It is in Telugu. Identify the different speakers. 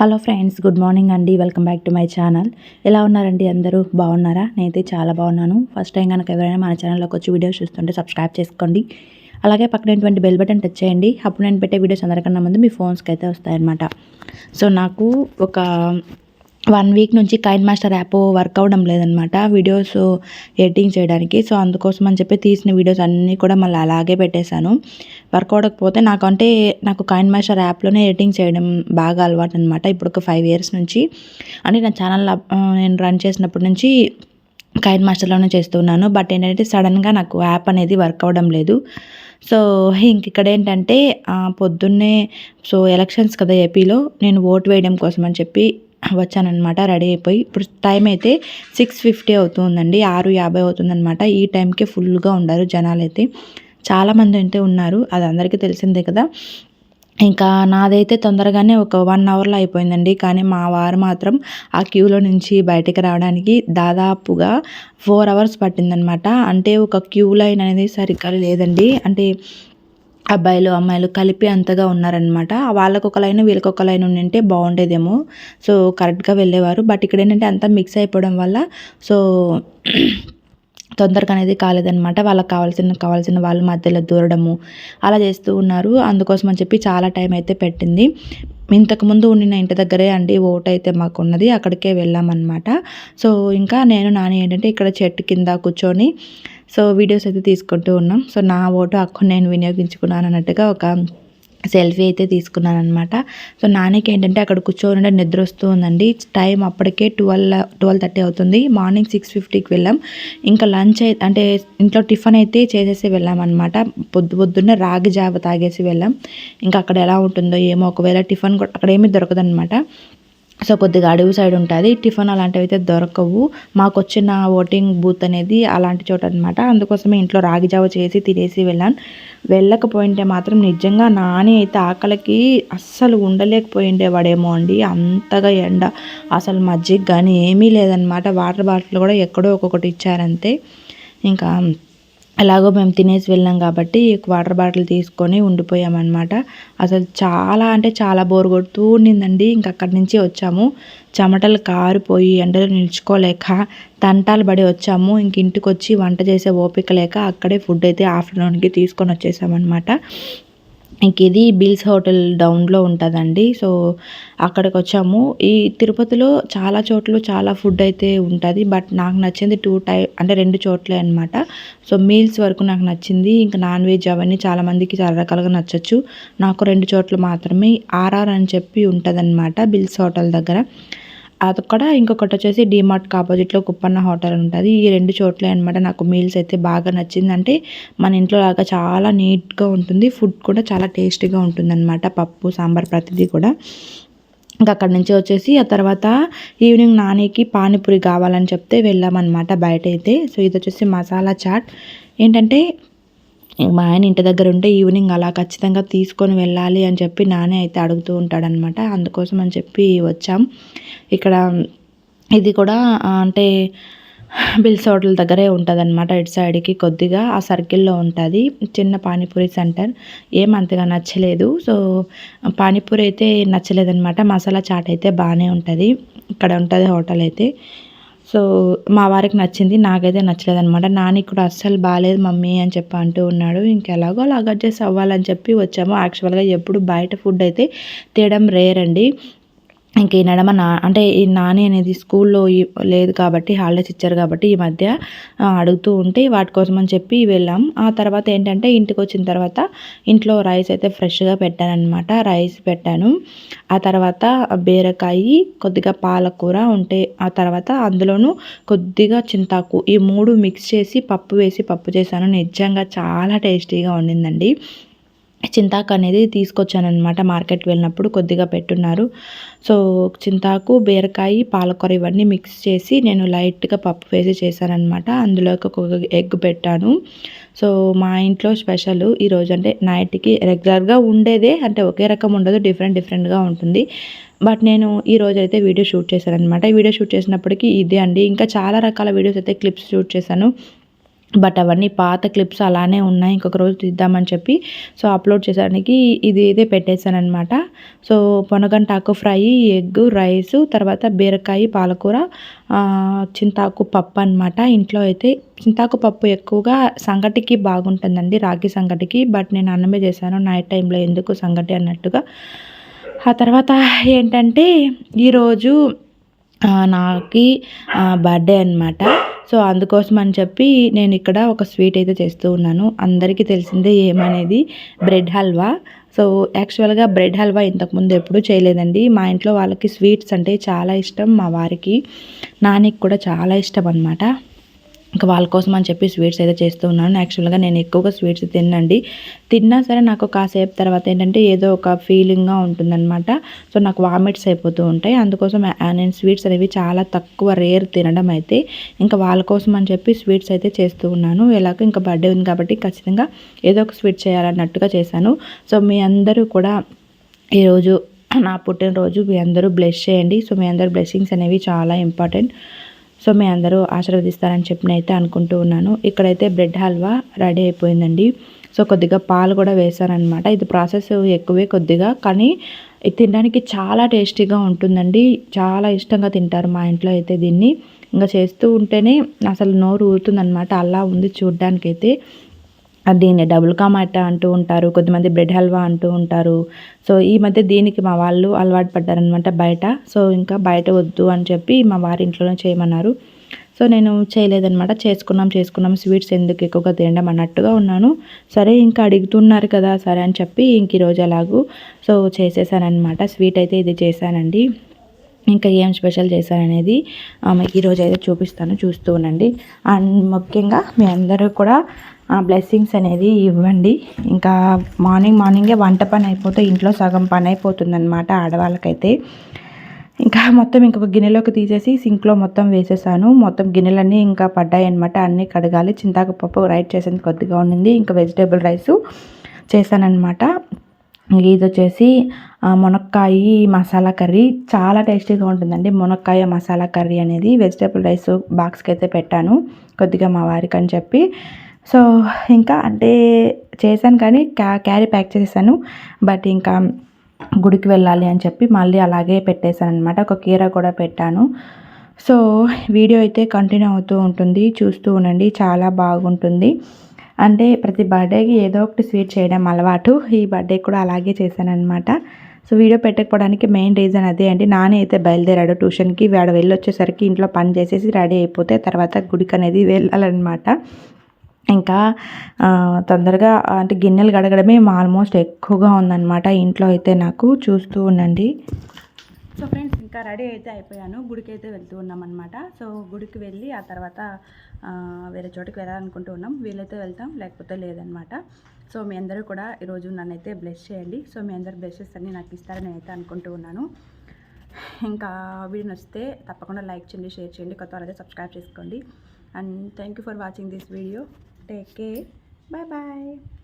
Speaker 1: హలో ఫ్రెండ్స్ గుడ్ మార్నింగ్ అండి. Welcome back to my channel. ఎలా ఉన్నారండి అందరూ? బాగున్నారా? నేనైతే చాలా బాగున్నాను. ఫస్ట్ టైం కనుక ఎవరైనా మన ఛానల్లోకి వచ్చి వీడియోస్ చూస్తుంటే సబ్స్క్రైబ్ చేసుకోండి. అలాగే పక్కనటువంటి బెల్ బటన్ టచ్ చేయండి. అప్పుడు నేను పెట్టే వీడియోస్ అందరికన్నా ముందు మీ ఫోన్స్కి అయితే వస్తాయన్నమాట. సో నాకు ఒక వన్ వీక్ నుంచి కైన్ మాస్టర్ యాప్ వర్క్ అవ్వడం లేదనమాట. వీడియోస్ ఎడిటింగ్ చేయడానికి. సో అందుకోసం అని చెప్పి తీసిన వీడియోస్ అన్నీ కూడా మళ్ళీ అలాగే పెట్టేశాను. వర్క్ అవ్వకపోతే నాకు అంటే నాకు కైన్ మాస్టర్ యాప్లోనే ఎడిటింగ్ చేయడం బాగా అలవాటు అనమాట ఇప్పుడు ఒక ఫైవ్ ఇయర్స్ నుంచి. అంటే నా ఛానల్ నేను రన్ చేసినప్పటి నుంచి కైన్ మాస్టర్లోనే చేస్తున్నాను. బట్ ఏంటంటే సడన్గా నాకు యాప్ అనేది వర్క్ అవ్వడం లేదు. సో ఇంక ఇక్కడ ఏంటంటే పొద్దున్నే సో ఎలక్షన్స్ కదా ఏపీలో నేను ఓటు వేయడం కోసం అని చెప్పి వచ్చానమాట రెడీ అయిపోయి. ఇప్పుడు టైం అయితే సిక్స్ ఫిఫ్టీ అవుతుందండి ఆరు యాభై అవుతుందనమాట ఈ టైంకే ఫుల్గా ఉండారు జనాలు అయితే చాలామంది అయితే ఉన్నారు అది అందరికీ తెలిసిందే కదా. ఇంకా నాదైతే తొందరగానే ఒక వన్ అవర్లో అయిపోయిందండి. కానీ మా వారు మాత్రం ఆ క్యూలో నుంచి బయటకు రావడానికి దాదాపుగా ఫోర్ అవర్స్ పట్టిందనమాట అంటే ఒక క్యూ లైన్ అనేది సరిగ్గా లేదండి. అంటే అబ్బాయిలు అమ్మాయిలు కలిపి అంతగా ఉన్నారనమాట వాళ్ళకు ఒక లైన్ వీళ్ళకి ఒక లైన్ ఉండింటే బాగుండేదేమో సో కరెక్ట్గా వెళ్ళేవారు. బట్ ఇక్కడ ఏంటంటే అంతా మిక్స్ అయిపోవడం వల్ల సో తొందరగా అనేది కాలేదనమాట వాళ్ళకి కావాల్సిన కావాల్సిన వాళ్ళ మధ్యలో దూరడము అలా చేస్తూ ఉన్నారు. అందుకోసం అని చెప్పి చాలా టైం అయితే పెట్టింది. ఇంతకుముందు ఉండిన ఇంటి దగ్గరే అండి ఓట్ అయితే మాకు ఉన్నది అక్కడికే వెళ్ళామన్నమాట. సో ఇంకా నేను నాని ఏంటంటే ఇక్కడ చెట్టు కింద కూర్చొని సో వీడియోస్ అయితే తీసుకుంటూ ఉన్నాం. సో నా ఓటు అక్కడ నేను వినియోగించుకున్నాను అన్నట్టుగా ఒక సెల్ఫీ అయితే తీసుకున్నాను అనమాట సో నాన్నకి ఏంటంటే అక్కడ కూర్చోని నిద్ర వస్తూ ఉందండి టైం అప్పటికే ట్వెల్వ్ ట్వెల్వ్ థర్టీ అవుతుంది. మార్నింగ్ సిక్స్ ఫిఫ్టీకి వెళ్ళాం. ఇంకా లంచ్ అంటే ఇంట్లో టిఫిన్ అయితే చేసేసి వెళ్ళాం అనమాట పొద్దు పొద్దున్నే రాగి జావ తాగేసి వెళ్ళాం. ఇంకా అక్కడ ఎలా ఉంటుందో ఏమో ఒకవేళ టిఫిన్ అక్కడ ఏమీ దొరకదనమాట సో కొద్దిగా అడవి సైడ్ ఉంటుంది. టిఫిన్ అలాంటివి అయితే దొరకవు. మాకు వచ్చిన ఓటింగ్ బూత్ అనేది అలాంటి చోట అనమాట అందుకోసమే ఇంట్లో రాగి జావ చేసి తినేసి వెళ్ళాను. వెళ్ళకపోయింటే మాత్రం నిజంగా నాని అయితే ఆకలికి అస్సలు ఉండలేకపోయిండేవాడేమో అండి. అంతగా ఎండ. అసలు మజ్జిగ కానీ ఏమీ లేదనమాట వాటర్ బాటిల్ కూడా ఎక్కడో ఒక్కొక్కటి ఇచ్చారంతే. ఇంకా ఎలాగో మేము తినేసి వెళ్ళాం కాబట్టి వాటర్ బాటిల్ తీసుకొని ఉండిపోయామన్నమాట. అసలు చాలా అంటే చాలా బోర్ కొడుతూ ఉండిందండి. ఇంక అక్కడి నుంచి వచ్చాము. చెమటలు కారిపోయి ఎండలో నిల్చుకోలేక తంటాలు పడి వచ్చాము. ఇంక ఇంటికి వచ్చి వంట చేసే ఓపిక లేక అక్కడే ఫుడ్ అయితే ఆఫ్టర్నూన్కి తీసుకొని వచ్చేసామన్నమాట. ఇది బిల్స్ హోటల్ డౌన్లో ఉంటుందండి. సో అక్కడికి వచ్చాము ఈ తిరుపతిలో చాలా చోట్ల చాలా ఫుడ్ అయితే ఉంటుంది. బట్ నాకు నచ్చింది టూ టై అంటే రెండు చోట్లే అనమాట సో మీల్స్ వరకు నాకు నచ్చింది. ఇంకా నాన్ వెజ్ అవన్నీ చాలామందికి చాలా రకాలుగా నచ్చచ్చు. నాకు రెండు చోట్ల మాత్రమే ఆర్ఆర్ అని చెప్పి ఉంటుంది బిల్స్ హోటల్ దగ్గర. అది కూడా ఇంకొకటి వచ్చేసి డిమార్ట్కి ఆపోజిట్లో కుప్పన్న హోటల్ ఉంటుంది. ఈ రెండు చోట్ల అనమాట నాకు మీల్స్ అయితే బాగా నచ్చింది అంటే మన ఇంట్లో లాగా చాలా నీట్గా ఉంటుంది. ఫుడ్ కూడా చాలా టేస్టీగా ఉంటుంది అనమాట పప్పు సాంబార్ ప్రతిదీ కూడా. ఇంకా అక్కడి నుంచి వచ్చేసి ఆ తర్వాత ఈవినింగ్ నానికి పానీపూరి కావాలని చెప్తే వెళ్ళామన్నమాట బయట అయితే సో ఇది వచ్చేసి మసాలా చాట్. ఏంటంటే మా ఆయన ఇంటి దగ్గర ఉంటే ఈవినింగ్ అలా ఖచ్చితంగా తీసుకొని వెళ్ళాలి అని చెప్పి నానే అయితే అడుగుతూ ఉంటాడనమాట అందుకోసం అని చెప్పి వచ్చాం. ఇక్కడ ఇది కూడా అంటే బిల్స్ హోటల్ దగ్గరే ఉంటుంది అనమాట ఇటు సైడ్కి కొద్దిగా ఆ సర్కిల్లో ఉంటుంది. చిన్న పానీపూరి సెంటర్. ఏం అంతగా నచ్చలేదు. సో పానీపూరి అయితే నచ్చలేదనమాట మసాలా చాట్ అయితే బాగానే ఉంటుంది. ఇక్కడ ఉంటుంది హోటల్ అయితే. సో మా వారికి నచ్చింది నాకైతే నచ్చలేదు అనమాట నాని కూడా అస్సలు బాగాలేదు మమ్మీ అని చెప్పి అంటూ ఉన్నాడు. ఇంకెలాగో అలా అడ్జస్ట్ అవ్వాలని చెప్పి వచ్చాము. యాక్చువల్గా ఎప్పుడు బయట ఫుడ్ అయితే తినడం రేర్ అండి. ఇంక ఈ నడమ నా అంటే ఈ నాని అనేది స్కూల్లో లేదు కాబట్టి హాలిడేస్ ఇచ్చారు కాబట్టి ఈ మధ్య అడుగుతూ ఉంటే వాటి కోసం అని చెప్పి వెళ్ళాం. ఆ తర్వాత ఏంటంటే ఇంటికి వచ్చిన తర్వాత ఇంట్లో రైస్ అయితే ఫ్రెష్గా పెట్టానమాట రైస్ పెట్టాను. ఆ తర్వాత బీరకాయ కొద్దిగా పాలకూర ఉంటే ఆ తర్వాత అందులోనూ కొద్దిగా చింతాకు. ఈ మూడు మిక్స్ చేసి పప్పు వేసి పప్పు చేశాను. నిజంగా చాలా టేస్టీగా ఉండిందండి. చింతాకు అనేది తీసుకొచ్చానమాట మార్కెట్ వెళ్ళినప్పుడు కొద్దిగా పెట్టున్నారు. సో చింతాకు బీరకాయ పాలకూర ఇవన్నీ మిక్స్ చేసి నేను లైట్గా పప్పు వేసి చేశానమాట అందులోకి ఒక ఎగ్ పెట్టాను. సో మా ఇంట్లో స్పెషల్ ఈరోజు అంటే నైట్కి రెగ్యులర్గా ఉండేదే అంటే ఒకే రకం ఉండదు డిఫరెంట్ డిఫరెంట్గా ఉంటుంది. బట్ నేను ఈ రోజు అయితే వీడియో షూట్ చేశాను అనమాట వీడియో షూట్ చేసినప్పటికీ ఇదే అండి. ఇంకా చాలా రకాల వీడియోస్ అయితే క్లిప్స్ షూట్ చేశాను. బట్ అవన్నీ పాత క్లిప్స్ అలానే ఉన్నాయి. ఇంకొక రోజు తీద్దామని చెప్పి సో అప్లోడ్ చేసానికి ఇది ఇదే పెట్టేశానమాట సో సో పొనగంటాకు ఫ్రై ఎగ్ రైస్ తర్వాత బీరకాయ పాలకూర చింతాకు పప్పు అనమాట ఇంట్లో అయితే చింతాకు పప్పు ఎక్కువగా సంగటికి బాగుంటుందండి రాగి సంగటికి. బట్ నేను అన్నమే చేశాను నైట్ టైంలో ఎందుకు సంగటి అన్నట్టుగా. ఆ తర్వాత ఏంటంటే ఈరోజు నాకి బర్త్డే అనమాట సో అందుకోసం అని చెప్పి నేను ఇక్కడ ఒక స్వీట్ అయితే చేస్తూ ఉన్నాను. అందరికీ తెలిసిందే ఏమనేది? బ్రెడ్ హల్వా. సో యాక్చువల్గా బ్రెడ్ హల్వా ఇంతకుముందు ఎప్పుడూ చేయలేదండి. మా ఇంట్లో వాళ్ళకి స్వీట్స్ అంటే చాలా ఇష్టం మా వారికి. నానికి కూడా చాలా ఇష్టం అనమాట ఇంకా వాళ్ళ కోసం అని చెప్పి స్వీట్స్ అయితే చేస్తూ ఉన్నాను. యాక్చువల్గా నేను ఎక్కువగా స్వీట్స్ తిన్నండి. తిన్నా సరే నాకు కాసేపు తర్వాత ఏంటంటే ఏదో ఒక ఫీలింగ్గా ఉంటుందన్నమాట. సో నాకు వామిట్స్ అయిపోతూ ఉంటాయి. అందుకోసం నేను స్వీట్స్ అనేవి చాలా తక్కువ రేర్ తినడం అయితే ఇంకా వాళ్ళ కోసం అని చెప్పి స్వీట్స్ అయితే చేస్తూ ఉన్నాను. ఎలాగో ఇంకా బర్త్డే ఉంది కాబట్టి ఖచ్చితంగా ఏదో ఒక స్వీట్ చేయాలన్నట్టుగా చేశాను. సో మీ అందరూ కూడా ఈరోజు నా పుట్టినరోజు మీ అందరూ బ్లెస్ చేయండి. సో మీ అందరూ బ్లెస్సింగ్స్ అనేవి చాలా ఇంపార్టెంట్ సో మీ అందరూ ఆశీర్వదిస్తారని చెప్పి అయితే అనుకుంటూ ఉన్నాను. ఇక్కడైతే బ్రెడ్ హల్వా రెడీ అయిపోయిందండి. సో కొద్దిగా పాలు కూడా వేసారనమాట ఇది ప్రాసెస్ ఎక్కువే కొద్దిగా కానీ ఇది తినడానికి చాలా టేస్టీగా ఉంటుందండి. చాలా ఇష్టంగా తింటారు మా ఇంట్లో అయితే దీన్ని. ఇంకా చేస్తూ ఉంటేనే అసలు నోరు ఊరుతుందనమాట అలా ఉంది చూడ్డానికైతే. దీన్ని డబుల్ కామాటా అంటూ ఉంటారు కొద్దిమంది బ్రెడ్ హల్వా అంటూ ఉంటారు. సో ఈ మధ్య దీనికి మా వాళ్ళు అలవాటు పడ్డారనమాట బయట. సో ఇంకా బయట వద్దు అని చెప్పి మా వారి ఇంట్లోనే చేయమన్నారు. సో నేను చేయలేదనమాట చేసుకున్నాం చేసుకున్నాం. స్వీట్స్ ఎందుకు ఎక్కువగా తినడం అన్నట్టుగా ఉన్నాను. సరే ఇంకా అడుగుతున్నారు కదా సరే అని చెప్పి ఇంక ఈరోజు అలాగూ సో చేసేసానమాట స్వీట్ అయితే ఇది చేశానండి. ఇంకా ఏం స్పెషల్ చేశారనేది ఈరోజు అయితే చూపిస్తాను చూస్తూ ఉండండి. అండ్ ముఖ్యంగా మీ అందరూ కూడా బ్లెస్సింగ్స్ అనేది ఇవ్వండి. ఇంకా మార్నింగ్ మార్నింగే వంట పని అయిపోతే ఇంట్లో సగం పని అయిపోతుందన్నమాట ఆడవాళ్ళకైతే. ఇంకా మొత్తం ఇంకొక గిన్నెలోకి తీసేసి సింక్లో మొత్తం వేసేసాను. మొత్తం గిన్నెలన్నీ ఇంకా పడ్డాయి అనమాట అన్నీ కడగాలి. చింతాకు పప్పు రైట్ చేసేది కొద్దిగా ఉండింది. ఇంకా వెజిటేబుల్ రైసు చేశానమాట ఇది వచ్చేసి మునక్కాయ మసాలా కర్రీ చాలా టేస్టీగా ఉంటుందండి. మునక్కాయ మసాలా కర్రీ అనేది వెజిటేబుల్ రైస్ బాక్స్కి అయితే పెట్టాను. కొద్దిగా మా వారికి అని చెప్పి. సో ఇంకా అంటే చేశాను కానీ క్యా క్యారీ ప్యాక్ చేసేసాను బట్ ఇంకా గుడికి వెళ్ళాలి అని చెప్పి మళ్ళీ అలాగే పెట్టేశాను అనమాట ఒక కీర కూడా పెట్టాను. సో వీడియో అయితే కంటిన్యూ అవుతూ ఉంటుంది. చూస్తూ ఉండండి. చాలా బాగుంటుంది. అంటే ప్రతి బర్త్డేకి ఏదో ఒకటి స్వీట్ చేయడం అలవాటు. ఈ బర్త్డే కూడా అలాగే చేశాను అనమాట సో వీడియో పెట్టకపోవడానికి మెయిన్ రీజన్ అదే అండి. నానే అయితే బయలుదేరాడు ట్యూషన్కి. వాడు వెళ్ళొచ్చేసరికి ఇంట్లో పని చేసేసి రెడీ అయిపోతే తర్వాత గుడికి అనేది వెళ్ళాలన్నమాట. ఇంకా తొందరగా అంటే గిన్నెలు గడగడమే ఆల్మోస్ట్ ఎక్కువగా ఉందన్నమాట ఇంట్లో అయితే నాకు చూస్తూ ఉండండి. సో ఫ్రెండ్స్ ఇంకా రెడీ అయితే అయిపోయాను. గుడికి అయితే వెళ్తూ ఉన్నాం అనమాట సో గుడికి వెళ్ళి ఆ తర్వాత వేరే చోటుకి వెళ్ళాలనుకుంటూ ఉన్నాం. వీలైతే వెళ్తాం లేకపోతే లేదనమాట సో మీ అందరూ కూడా ఈరోజు నన్నైతే బ్లెస్ చేయండి. సో మీ అందరు బ్లెస్సెస్ అన్నీ నాకు ఇస్తారని నేనైతే అనుకుంటూ ఉన్నాను. ఇంకా వీడియో నచ్చితే తప్పకుండా లైక్ చేయండి షేర్ చేయండి కొత్త వాళ్ళైతే సబ్స్క్రైబ్ చేసుకోండి. And thank you for watching this video đề kế. Bye bye.